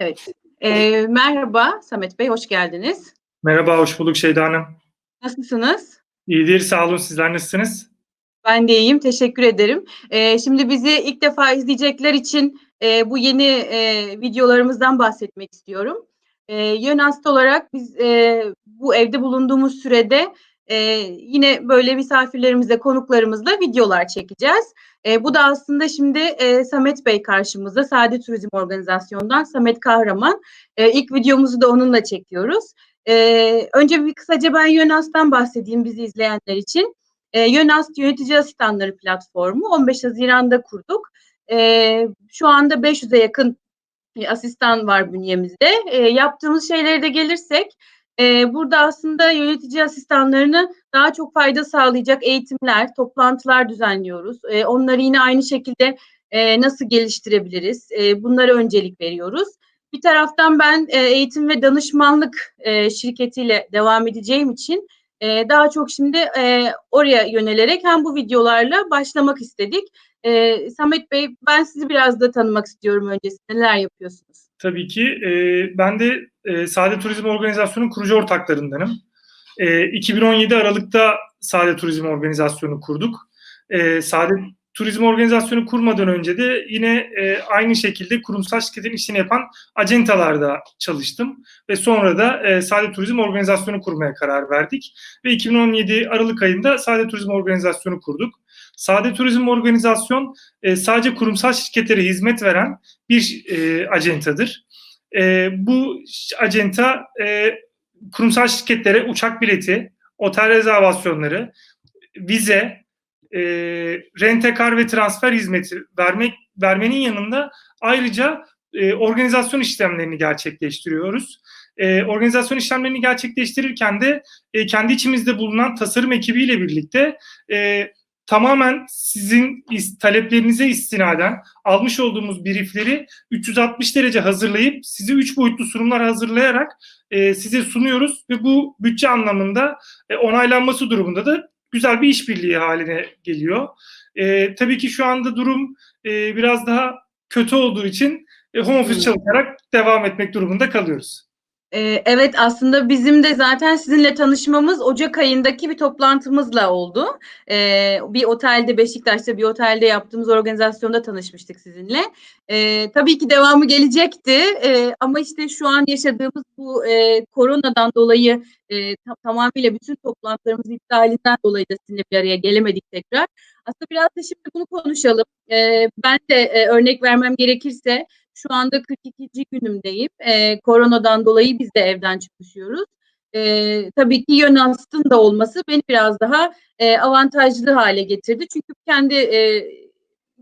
Evet. Eee, merhaba Samet Bey, hoş geldiniz. Merhaba, hoş bulduk Şeyda Hanım. Nasılsınız? İyidir, sağ olun. Sizler nasılsınız? Ben de iyiyim, teşekkür ederim. Eee, şimdi bizi ilk defa izleyecekler için, eee, bu yeni, eee, videolarımızdan bahsetmek istiyorum. Eee, Yönast olarak biz, eee, bu evde bulunduğumuz sürede, eee, yine böyle misafirlerimizle, konuklarımızla videolar çekeceğiz. Eee, bu da aslında şimdi, eee, Samet Bey karşımızda, Sade Turizm Organizasyon'dan Samet Kahraman. Eee, ilk videomuzu da onunla çekiyoruz. Eee, önce bir kısaca ben Yönast'tan bahsedeyim bizi izleyenler için. Eee, Yönast Yönetici Asistanları platformu 15 Haziran'da kurduk. Eee, şu anda 500'e yakın bir asistan var bünyemizde. Eee, yaptığımız şeylere de gelirsek, eee, burada aslında yönetici asistanlarına daha çok fayda sağlayacak eğitimler, toplantılar düzenliyoruz. Eee, onları yine aynı şekilde, eee, nasıl geliştirebiliriz, eee, bunlara öncelik veriyoruz. Bir taraftan ben, eee, eğitim ve danışmanlık, eee, şirketiyle devam edeceğim için, daha çok şimdi, oraya yönelerek hem bu videolarla başlamak istedik. Eee, Samet Bey, ben sizi biraz da tanımak istiyorum öncesinde. Neler yapıyorsunuz? Tabii ki. Eee, ben de, eee, Sade Turizm Organizasyonu'nun kurucu ortaklarındanım. Eee, 2017 Aralık'ta Sade Turizm Organizasyonu kurduk. Eee, Sade Turizm Organizasyonu kurmadan önce de yine, eee, aynı şekilde kurumsal şirketin işini yapan acentalarda çalıştım ve sonra da, eee, Sade Turizm Organizasyonu kurmaya karar verdik ve 2017 Aralık ayında Sade Turizm Organizasyonu kurduk. Sade Turizm Organizasyon, eee, sadece kurumsal şirketlere hizmet veren bir, eee, acentadır. Eee, bu acenta, eee, kurumsal şirketlere uçak bileti, otel rezervasyonları, vize, eee, rent-a-car ve transfer hizmeti vermek vermenin yanında ayrıca, eee, organizasyon işlemlerini gerçekleştiriyoruz. Eee, organizasyon işlemlerini gerçekleştirirken de, eee, kendi içimizde bulunan tasarım ekibiyle birlikte, eee, tamamen sizin taleplerinize istinaden almış olduğumuz brief'leri 360 derece hazırlayıp size 3 boyutlu sunumlar hazırlayarak, eee, size sunuyoruz ve bu bütçe anlamında, eee, onaylanması durumunda da güzel bir işbirliği hâline geliyor. Eee, tabii ki şu anda durum, eee, biraz daha kötü olduğu için, eee, home office çalışarak devam etmek durumunda kalıyoruz. Eee, evet, aslında bizim de zaten sizinle tanışmamız ocak ayındaki bir toplantımızla oldu. Eee, bir otelde, Beşiktaş'ta bir otelde yaptığımız organizasyonda tanışmıştık sizinle. Eee, tabii ki devamı gelecekti, eee, ama işte şu an yaşadığımız bu, eee, koronadan dolayı, eee, ta tamamıyla bütün toplantılarımızın iptalinden dolayı da sizinle bir araya gelemedik tekrar. Aslında biraz da şimdi bunu konuşalım. Eee, ben de, eee, örnek vermem gerekirse şu anda 42'nci günümdeyim. Eee, koronadan dolayı biz de evden çalışıyoruz. Eee, tabii ki Yönast'ın da olması beni biraz daha, eee, avantajlı hâle getirdi. Çünkü kendi, eee,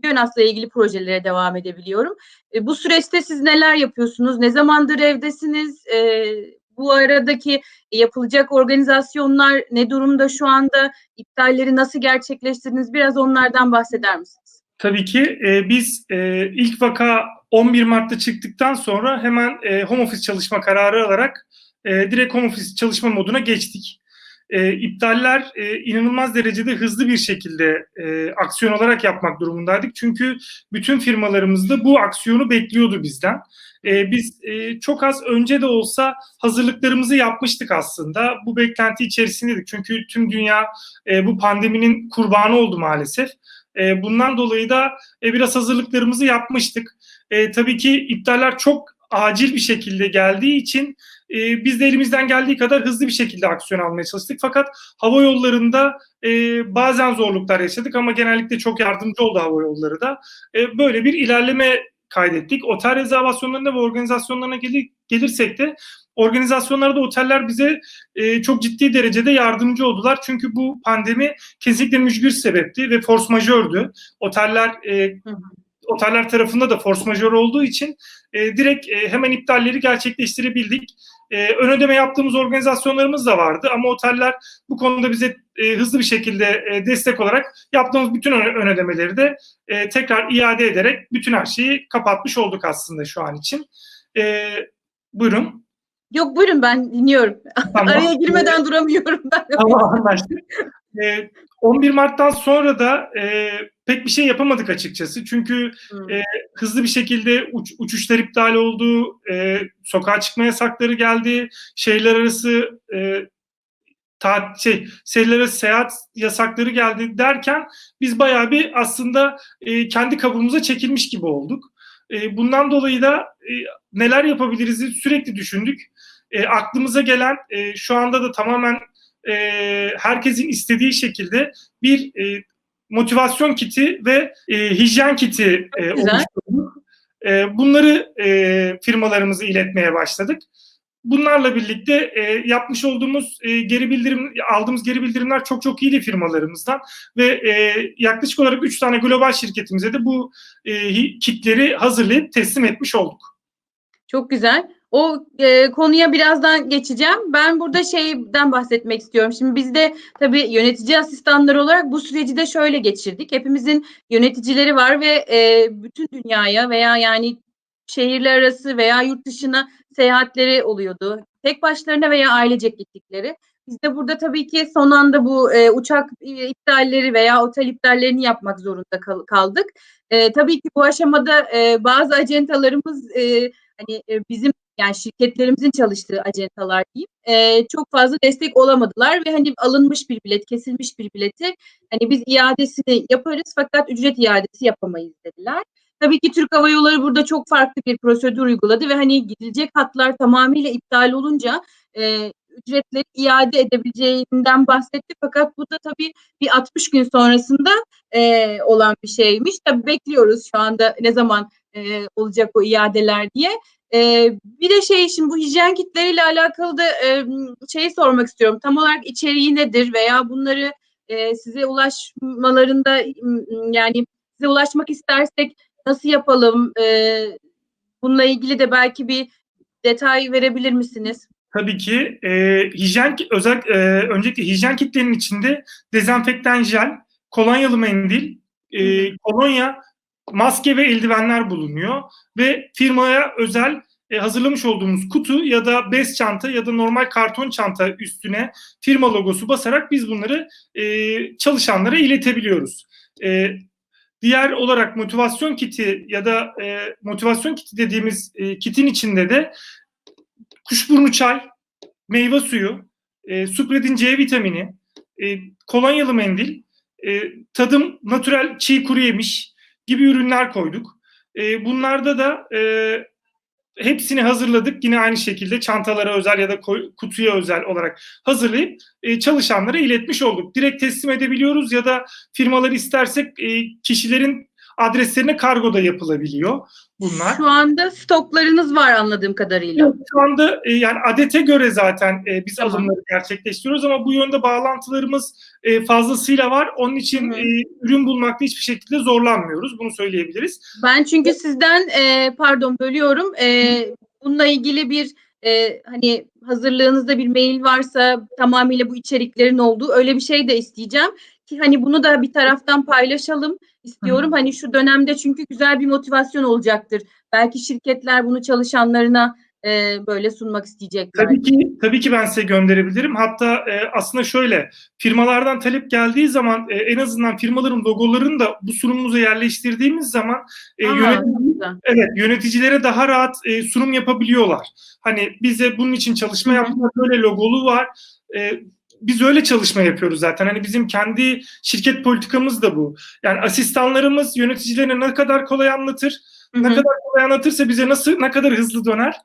Yönast'la ilgili projelere devam edebiliyorum. Eee, bu süreçte siz neler yapıyorsunuz? Ne zamandır evdesiniz? Eee, bu aradaki yapılacak organizasyonlar ne durumda şu anda? İptalleri nasıl gerçekleştirdiniz? Biraz onlardan bahseder misiniz? Tabii ki. Eee, biz, eee, ilk vaka 11 Mart'ta çıktıktan sonra hemen, eee, home office çalışma kararı alarak, eee, direkt home office çalışma moduna geçtik. Eee, iptaller, eee, inanılmaz derecede hızlı bir şekilde, eee, aksiyon alarak yapmak durumundaydık. Çünkü bütün firmalarımız da bu aksiyonu bekliyordu bizden. Eee, biz, eee, çok az önce de olsa hazırlıklarımızı yapmıştık aslında. Bu beklenti içerisindeydik. Çünkü tüm dünya, eee, bu pandeminin kurbanı oldu maalesef. Eee, bundan dolayı da, eee, biraz hazırlıklarımızı yapmıştık. Eee, tabii ki iptaller çok acil bir şekilde geldiği için, eee, biz de elimizden geldiği kadar hızlı bir şekilde aksiyon almaya çalıştık. Fakat hava yollarında, eee, bazen zorluklar yaşadık ama genellikle çok yardımcı oldu hava yolları da. Eee, böyle bir ilerleme kaydettik. Otel rezervasyonlarına ve organizasyonlarına geli gelirsek de organizasyonlarda oteller bize, eee, çok ciddi derecede yardımcı oldular. Çünkü bu pandemi kesinlikle mücbir sebepti ve force majeure'dü. Oteller, hı. Oteller tarafında da force majeure olduğu için, eee, direkt, eee, hemen iptalleri gerçekleştirebildik. Eee, ön ödeme yaptığımız organizasyonlarımız da vardı ama oteller bu konuda bize, eee, hızlı bir şekilde, eee, destek olarak yaptığımız bütün ön ödemeleri de, eee, tekrar iade ederek bütün her şeyi kapatmış olduk aslında şu an için. Eee, buyurun. Yok, buyurun ben dinliyorum. Tamam. Araya girmeden duramıyorum ben. Tamam, anlaştık. Eee, 11 Mart'tan sonra da, eee, pek bir şey yapamadık açıkçası. Çünkü e, hızlı bir şekilde uç, uçuşlar iptal oldu, e, sokağa çıkma yasakları geldi, şehirler arası e, ta, şey, şehirler arası seyahat yasakları geldi derken biz bayağı bir aslında e, kendi kabuğumuza çekilmiş gibi olduk. E, bundan dolayı da e, neler yapabiliriz sürekli düşündük. E, aklımıza gelen e, şu anda da tamamen e, herkesin istediği şekilde bir e, motivasyon kiti ve e, hijyen kiti e, oluşturduk. E, bunları e, firmalarımıza iletmeye başladık. Bunlarla birlikte e, yapmış olduğumuz e, geri bildirim, aldığımız geri bildirimler çok çok iyiydi firmalarımızdan ve e, yaklaşık olarak 3 tane global şirketimize de bu e, kitleri hazırlayıp teslim etmiş olduk. Çok güzel. O e, konuya birazdan geçeceğim. Ben burada şeyden bahsetmek istiyorum. Şimdi biz de tabii yönetici asistanları olarak bu süreci de şöyle geçirdik. Hepimizin yöneticileri var ve e, bütün dünyaya veya yani şehirler arası veya yurt dışına seyahatleri oluyordu. Tek başlarına veya ailecek gittikleri. Biz de burada tabii ki son anda bu e, uçak iptalleri veya otel iptallerini yapmak zorunda kal- kaldık. E, tabii ki bu aşamada e, bazı acentalarımız e, hani e, bizim yani şirketlerimizin çalıştığı acentalar diyeyim e, çok fazla destek olamadılar ve hani alınmış bir bilet, kesilmiş bir bileti hani biz iadesini yaparız fakat ücret iadesi yapamayız dediler. Tabii ki Türk Hava Yolları burada çok farklı bir prosedür uyguladı ve hani gidilecek hatlar tamamıyla iptal olunca e, ücretleri iade edebileceğinden bahsetti fakat bu da tabii bir 60 gün sonrasında e, olan bir şeymiş. Tabii bekliyoruz şu anda ne zaman e, olacak o iadeler diye. E, bir de şey şimdi bu hijyen kitleriyle alakalı da e, şeyi sormak istiyorum. Tam olarak içeriği nedir veya bunları e, size ulaşmalarında yani size ulaşmak istersek nasıl yapalım? E, bununla ilgili de belki bir detay verebilir misiniz? Tabii ki e, hijyen özel e, öncelikle hijyen kitlerinin içinde dezenfektan jel, kolonyalı mendil, e, kolonya, maske ve eldivenler bulunuyor ve firmaya özel e, hazırlamış olduğumuz kutu ya da bez çanta ya da normal karton çanta üstüne firma logosu basarak biz bunları e, çalışanlara iletebiliyoruz. E, diğer olarak motivasyon kiti ya da e, motivasyon kiti dediğimiz e, kitin içinde de kuşburnu çay, meyve suyu, e, Supredin C vitamini, e, kolonyalı mendil, e, tadım natürel çiğ kuru yemiş gibi ürünler koyduk. E, bunlarda da e, hepsini hazırladık. Yine aynı şekilde çantalara özel ya da kutuya özel olarak hazırlayıp e, çalışanlara iletmiş olduk. Direkt teslim edebiliyoruz ya da firmalar istersek e, kişilerin adreslerine kargo da yapılabiliyor bunlar. Şu anda stoklarınız var anladığım kadarıyla. Yok, Şu anda e, yani adete göre zaten e, biz Tamam. alımları gerçekleştiriyoruz ama bu yönde bağlantılarımız e, fazlasıyla var. Onun için Hı hı. e, ürün bulmakta hiçbir şekilde zorlanmıyoruz. Bunu söyleyebiliriz. Ben çünkü sizden e, pardon bölüyorum. E, bununla ilgili bir e, hani hazırlığınızda bir mail varsa tamamıyla bu içeriklerin olduğu öyle bir şey de isteyeceğim ki hani bunu da bir taraftan paylaşalım istiyorum. Hani şu dönemde çünkü güzel bir motivasyon olacaktır. Belki şirketler bunu çalışanlarına e, böyle sunmak isteyecekler. Tabii ki tabii ki ben size gönderebilirim. Hatta e, aslında şöyle firmalardan talep geldiği zaman e, en azından firmaların logolarını da bu sunumumuza yerleştirdiğimiz zaman e, Aa, yönetim-. Evet, yöneticilere daha rahat e, sunum yapabiliyorlar. Hani bize bunun için çalışma yaptılar, böyle logolu var. E, biz öyle çalışma yapıyoruz zaten. Hani bizim kendi şirket politikamız da bu. Yani asistanlarımız yöneticilerine ne kadar kolay anlatır, Hı ne kadar kolay anlatırsa bize nasıl ne kadar hızlı döner.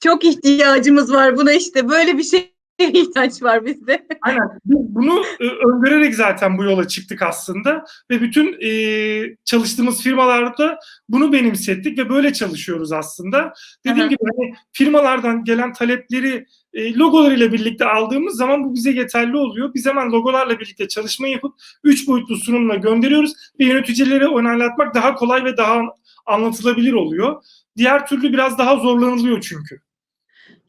Çok ihtiyacımız var buna işte. Böyle bir şeye ihtiyaç var bizde. Aynen. Bu- Bunu e, öngörerek zaten bu yola çıktık aslında ve bütün e, çalıştığımız firmalarda bunu benimsettik ve böyle çalışıyoruz aslında. Dediğim Aha. gibi hani firmalardan gelen talepleri e, logolarıyla birlikte aldığımız zaman bu bize yeterli oluyor. Biz hemen logolarla birlikte çalışma yapıp üç boyutlu sunumla gönderiyoruz ve yöneticilere onaylatmak daha kolay ve daha anlatılabilir oluyor. Diğer türlü biraz daha zorlanılıyor çünkü.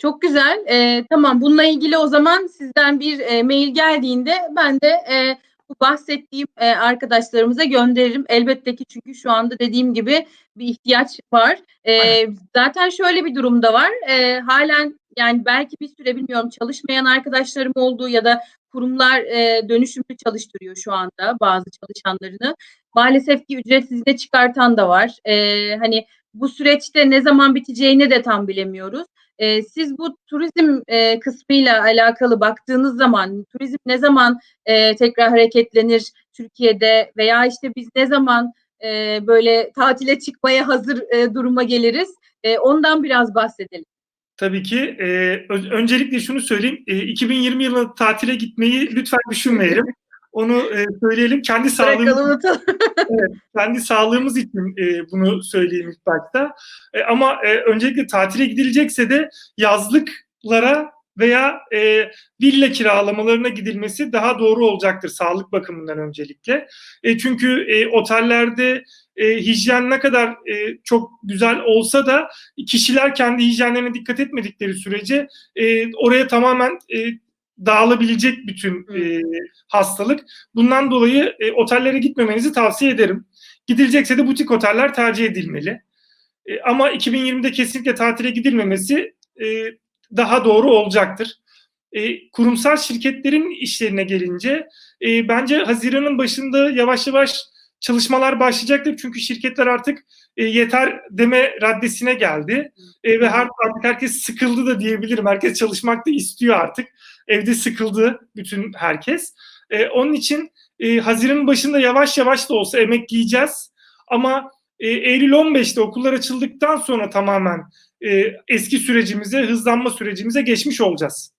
Çok güzel. Ee, tamam bununla ilgili o zaman sizden bir e, mail geldiğinde ben de e, bu bahsettiğim e, arkadaşlarımıza gönderirim. Elbette ki çünkü şu anda dediğim gibi bir ihtiyaç var. E, Aynen. zaten şöyle bir durumda var. E, halen yani belki bir süre bilmiyorum çalışmayan arkadaşlarım oldu ya da kurumlar e, dönüşümlü çalıştırıyor şu anda bazı çalışanlarını. Maalesef ki ücretsiz izne çıkartan da var. E, hani bu süreçte ne zaman biteceğini de tam bilemiyoruz. E, siz bu turizm e, kısmıyla alakalı baktığınız zaman turizm ne zaman e, tekrar hareketlenir Türkiye'de veya işte biz ne zaman e, böyle tatile çıkmaya hazır e, duruma geliriz? E, ondan biraz bahsedelim. Tabii ki. E, öncelikle şunu söyleyeyim. E, 2020 yılında tatile gitmeyi lütfen düşünmeyelim. Onu e, söyleyelim. Kendi sağlığımız, unutalım. kendi sağlığımız için e, bunu söyleyeyim ilk başta. E, ama e, öncelikle tatile gidilecekse de yazlıklara veya e, villa kiralamalarına gidilmesi daha doğru olacaktır sağlık bakımından öncelikle. E, çünkü e, otellerde e, hijyen ne kadar e, çok güzel olsa da kişiler kendi hijyenlerine dikkat etmedikleri sürece e, oraya tamamen e, dağılabilecek bütün e, hastalık. Bundan dolayı e, otellere gitmemenizi tavsiye ederim. Gidilecekse de butik oteller tercih edilmeli. E, ama 2020'de kesinlikle tatile gidilmemesi e, daha doğru olacaktır. E, kurumsal şirketlerin işlerine gelince e, bence Haziran'ın başında yavaş yavaş çalışmalar başlayacaktır. Çünkü şirketler artık e, yeter deme raddesine geldi. E, ve her, artık herkes sıkıldı da diyebilirim. Herkes çalışmak da istiyor artık. Evde sıkıldı bütün herkes. E, onun için e, Haziran'ın başında yavaş yavaş da olsa emekleyeceğiz. Ama e, Eylül 15'te okullar açıldıktan sonra tamamen e, eski sürecimize, hızlanma sürecimize geçmiş olacağız.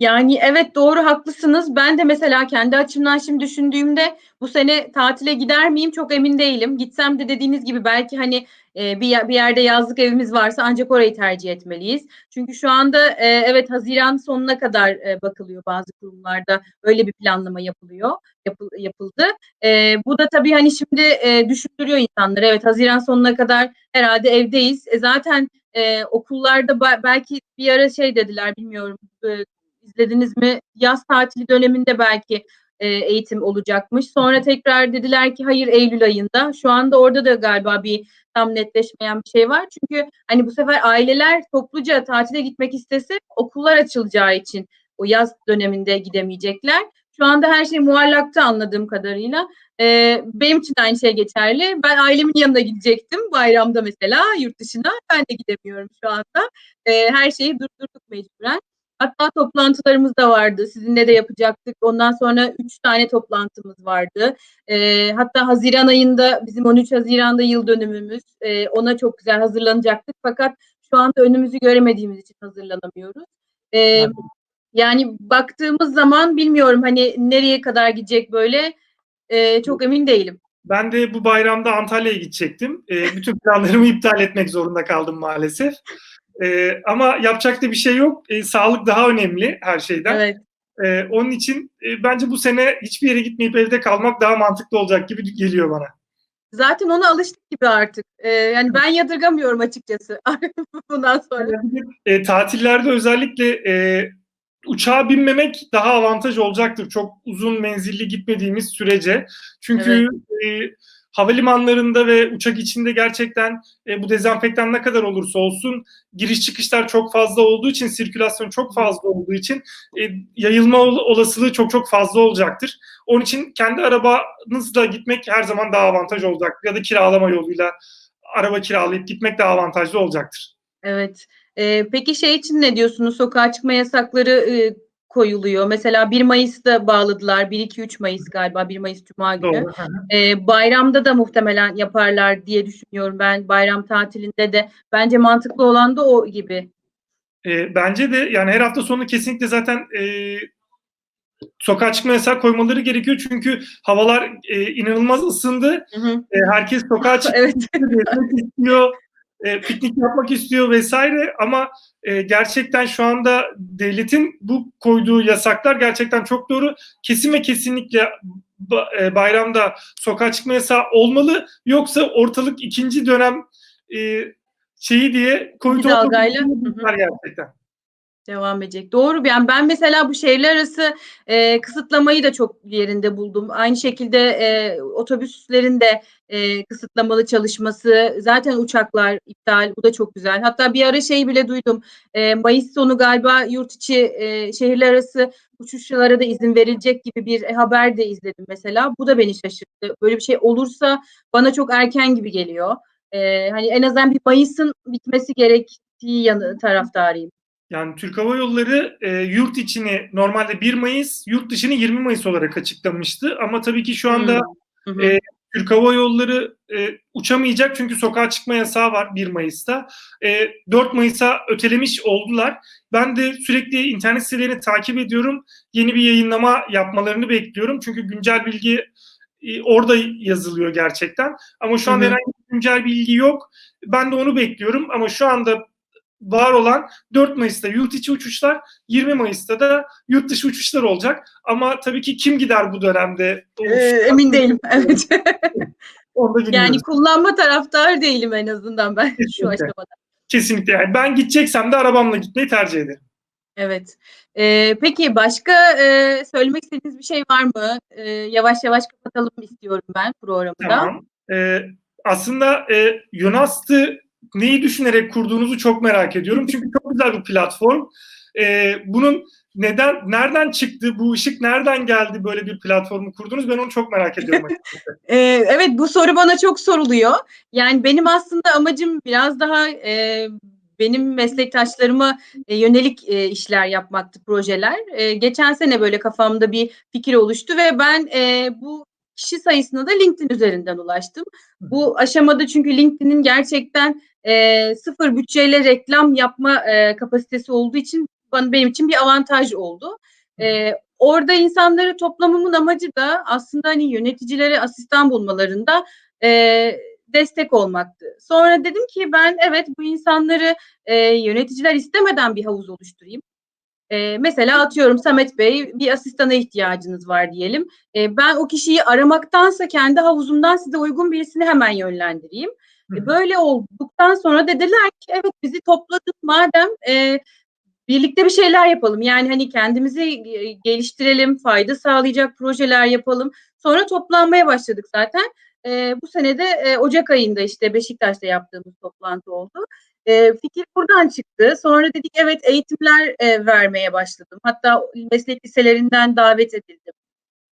Yani evet doğru haklısınız. Ben de mesela kendi açımdan şimdi düşündüğümde bu sene tatile gider miyim çok emin değilim. Gitsem de dediğiniz gibi belki hani e, bir, bir yerde yazlık evimiz varsa ancak orayı tercih etmeliyiz. Çünkü şu anda e, evet Haziran sonuna kadar e, bakılıyor bazı kurumlarda öyle bir planlama yapılıyor yapıl- yapıldı. E, bu da tabii hani şimdi e, düşündürüyor insanları. Evet Haziran sonuna kadar herhalde evdeyiz. E, zaten e, okullarda ba- belki bir ara şey dediler bilmiyorum. E, izlediniz mi? Yaz tatili döneminde belki e, eğitim olacakmış. Sonra tekrar dediler ki hayır Eylül ayında. Şu anda orada da galiba bir tam netleşmeyen bir şey var. Çünkü hani bu sefer aileler topluca tatile gitmek istese okullar açılacağı için o yaz döneminde gidemeyecekler. Şu anda her şey muallakta anladığım kadarıyla. Ee, benim için de aynı şey geçerli. Ben ailemin yanına gidecektim bayramda mesela yurt dışına. Ben de gidemiyorum şu anda. Ee, her şeyi durdurduk mecburen. Hatta toplantılarımız da vardı. Sizinle de yapacaktık. Ondan sonra üç tane toplantımız vardı. Ee, hatta Haziran ayında bizim 13 Haziran'da yıl dönümümüz. Ee, ona çok güzel hazırlanacaktık. Fakat şu anda önümüzü göremediğimiz için hazırlanamıyoruz. Ee, yani baktığımız zaman bilmiyorum hani nereye kadar gidecek böyle. Ee, çok emin değilim. Ben de bu bayramda Antalya'ya gidecektim. E, bütün planlarımı iptal etmek zorunda kaldım maalesef. E, ama yapacak da bir şey yok. E, sağlık daha önemli her şeyden. Evet. E, onun için e, bence bu sene hiçbir yere gitmeyip evde kalmak daha mantıklı olacak gibi geliyor bana. Zaten ona alıştık gibi artık. Ee, yani ben yadırgamıyorum açıkçası bundan sonra. E, tatillerde özellikle e, uçağa binmemek daha avantaj olacaktır. Çok uzun menzilli gitmediğimiz sürece. Çünkü e, havalimanlarında ve uçak içinde gerçekten e, bu dezenfektan ne kadar olursa olsun giriş çıkışlar çok fazla olduğu için, sirkülasyon çok fazla olduğu için e, yayılma ol- olasılığı çok çok fazla olacaktır. Onun için kendi arabanızla gitmek her zaman daha avantaj olacaktır. Ya da kiralama yoluyla araba kiralayıp gitmek daha avantajlı olacaktır. Evet. Ee, peki şey için ne diyorsunuz? Sokağa çıkma yasakları e, koyuluyor. Mesela 1 Mayıs'ta bağladılar. 1-2-3 Mayıs galiba. 1 Mayıs Cuma günü. Doğru. Ee, bayramda da muhtemelen yaparlar diye düşünüyorum ben. Bayram tatilinde de. Bence mantıklı olan da o gibi. E, bence de yani her hafta sonu kesinlikle zaten e, sokağa çıkma yasağı koymaları gerekiyor çünkü havalar e, inanılmaz ısındı. Hı hı. E, herkes sokağa çıkmak Evet. istiyor, e, piknik yapmak istiyor vesaire ama e, gerçekten şu anda devletin bu koyduğu yasaklar gerçekten çok doğru. Kesin ve kesinlikle e, bayramda sokağa çıkma yasağı olmalı. Yoksa ortalık ikinci dönem e, şeyi diye Covid gerçekten. Devam edecek. Doğru. Yani ben mesela bu şehirler arası e, kısıtlamayı da çok yerinde buldum. Aynı şekilde e, otobüslerin de e, kısıtlamalı çalışması. Zaten uçaklar iptal. Bu da çok güzel. Hatta bir ara şey bile duydum. E, Mayıs sonu galiba yurt içi e, şehirler arası uçuşlara da izin verilecek gibi bir haber de izledim mesela. Bu da beni şaşırttı. Böyle bir şey olursa bana çok erken gibi geliyor. E, hani en azından bir Mayıs'ın bitmesi gerektiği yanı taraftarıyım. Yani Türk Hava Yolları e, yurt içini normalde 1 Mayıs, yurt dışını 20 Mayıs olarak açıklamıştı. Ama tabii ki şu anda hı. e, Türk Hava Yolları e, uçamayacak çünkü sokağa çıkma yasağı var 1 Mayıs'ta. E, 4 Mayıs'a ötelemiş oldular. Ben de sürekli internet sitelerini takip ediyorum. Yeni bir yayınlama yapmalarını bekliyorum. Çünkü güncel bilgi e, orada yazılıyor gerçekten. Ama şu hı. herhangi bir güncel bilgi yok. Ben de onu bekliyorum ama şu anda var olan 4 Mayıs'ta yurt içi uçuşlar, 20 Mayıs'ta da yurt dışı uçuşlar olacak. Ama tabii ki kim gider bu dönemde? Ee, emin değilim. Evet. Yani kullanma taraftar değilim en azından ben şu Kesinlikle. aşamada. Kesinlikle yani. Ben gideceksem de arabamla gitmeyi tercih ederim. Evet. Ee, peki başka e, söylemek istediğiniz bir şey var mı? Ee, yavaş yavaş kapatalım istiyorum ben programı da. Tamam. Ee, aslında e, Yonast'ı neyi düşünerek kurduğunuzu çok merak ediyorum. Çünkü çok güzel bir platform. Ee, bunun neden, nereden çıktı, bu ışık nereden geldi böyle bir platformu kurdunuz? Ben onu çok merak ediyorum. Ee, evet bu soru bana çok soruluyor. Yani benim aslında amacım biraz daha e, benim meslektaşlarıma e, yönelik e, işler yapmaktı, projeler. E, geçen sene böyle kafamda bir fikir oluştu ve ben e, bu kişi sayısına da LinkedIn üzerinden ulaştım. Bu aşamada çünkü LinkedIn'in gerçekten e, sıfır bütçeyle reklam yapma e, kapasitesi olduğu için bana benim için bir avantaj oldu. E, orada insanları toplamamın amacı da aslında hani yöneticilere asistan bulmalarında e, destek olmaktı. Sonra dedim ki ben evet bu insanları e, yöneticiler istemeden bir havuz oluşturayım. E, mesela atıyorum Samet Bey bir asistana ihtiyacınız var diyelim. E, ben o kişiyi aramaktansa kendi havuzumdan size uygun birisini hemen yönlendireyim. Böyle olduktan sonra dediler ki evet bizi topladık madem e, birlikte bir şeyler yapalım. Yani hani kendimizi e, geliştirelim, fayda sağlayacak projeler yapalım. Sonra toplanmaya başladık zaten. E, bu senede e, Ocak ayında işte Beşiktaş'ta yaptığımız toplantı oldu. E, fikir buradan çıktı. Sonra dedik evet eğitimler e, vermeye başladım. Hatta meslek liselerinden davet edildim.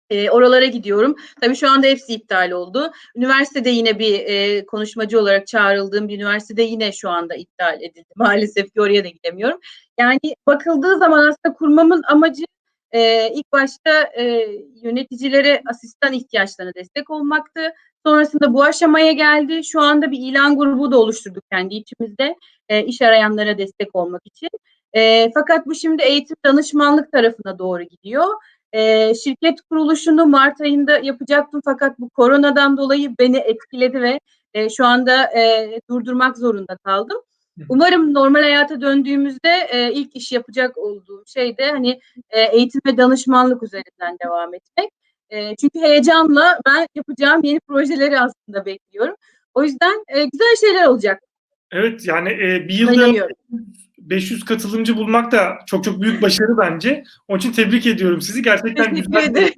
E, oralara gidiyorum. Tabii şu anda hepsi iptal oldu. Üniversitede yine bir e, konuşmacı olarak çağrıldığım bir üniversitede yine şu anda iptal edildi. Maalesef ki oraya da gidemiyorum. Yani bakıldığı zaman aslında kurmamın amacı e, ilk başta e, yöneticilere asistan ihtiyaçlarına destek olmaktı. Sonrasında bu aşamaya geldi. Şu anda bir ilan grubu da oluşturduk kendi içimizde e, iş arayanlara destek olmak için. E, fakat bu şimdi eğitim danışmanlık tarafına doğru gidiyor. E, şirket kuruluşunu Mart ayında yapacaktım fakat bu koronadan dolayı beni etkiledi ve e, şu anda e, durdurmak zorunda kaldım. Umarım normal hayata döndüğümüzde e, ilk iş yapacak olduğum şey de hani e, eğitim ve danışmanlık üzerinden devam etmek. E, çünkü heyecanla ben yapacağım yeni projeleri aslında bekliyorum. O yüzden e, güzel şeyler olacak. Evet yani e, bir yılda. 500 katılımcı bulmak da çok çok büyük başarı bence. Onun için tebrik ediyorum sizi. Gerçekten güzel ederim.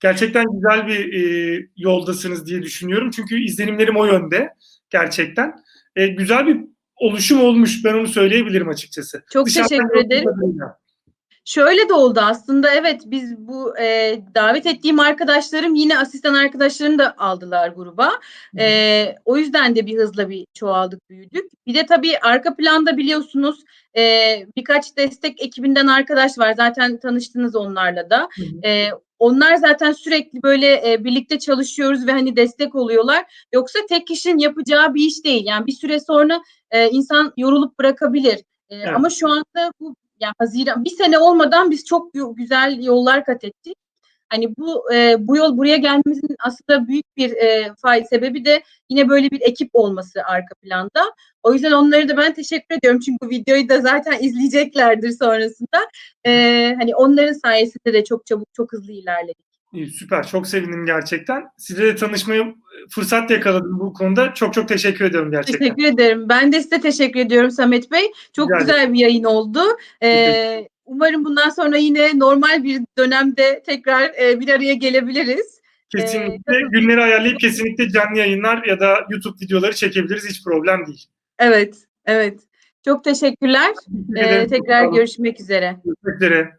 gerçekten güzel bir e, yoldasınız diye düşünüyorum. Çünkü izlenimlerim o yönde gerçekten. E, güzel bir oluşum olmuş. Ben onu söyleyebilirim açıkçası. Çok Dışarıdan teşekkür ederim. Şöyle de oldu aslında evet biz bu e, davet ettiğim arkadaşlarım yine asistan arkadaşlarım da aldılar gruba. E, o yüzden de bir hızla bir çoğaldık büyüdük. Bir de tabii arka planda biliyorsunuz e, birkaç destek ekibinden arkadaş var zaten tanıştınız onlarla da. Hı hı. E, onlar zaten sürekli böyle e, birlikte çalışıyoruz ve hani destek oluyorlar. Yoksa tek kişinin yapacağı bir iş değil. Yani bir süre sonra e, insan yorulup bırakabilir. E, Evet. Ama şu anda bu yani Haziran bir sene olmadan biz çok güzel yollar kat ettik. Hani bu e, bu yol buraya gelmemizin aslında büyük bir e, fay sebebi de yine böyle bir ekip olması arka planda. O yüzden onları da ben teşekkür ediyorum çünkü bu videoyu da zaten izleyeceklerdir sonrasında. E, hani onların sayesinde de çok çabuk çok hızlı ilerledik. Süper. Çok sevindim gerçekten. Size de tanışmaya fırsat yakaladım bu konuda. Çok çok teşekkür ediyorum gerçekten. Teşekkür ederim. Ben de size teşekkür ediyorum Samet Bey. Çok Rica güzel bir yayın oldu. Ee, umarım bundan sonra yine normal bir dönemde tekrar e, bir araya gelebiliriz. Kesinlikle Ee, günleri ayarlayıp kesinlikle canlı yayınlar ya da YouTube videoları çekebiliriz. Hiç problem değil. Evet, evet. Çok teşekkürler. Teşekkür Ee, tekrar görüşmek üzere. Görüşmek üzere.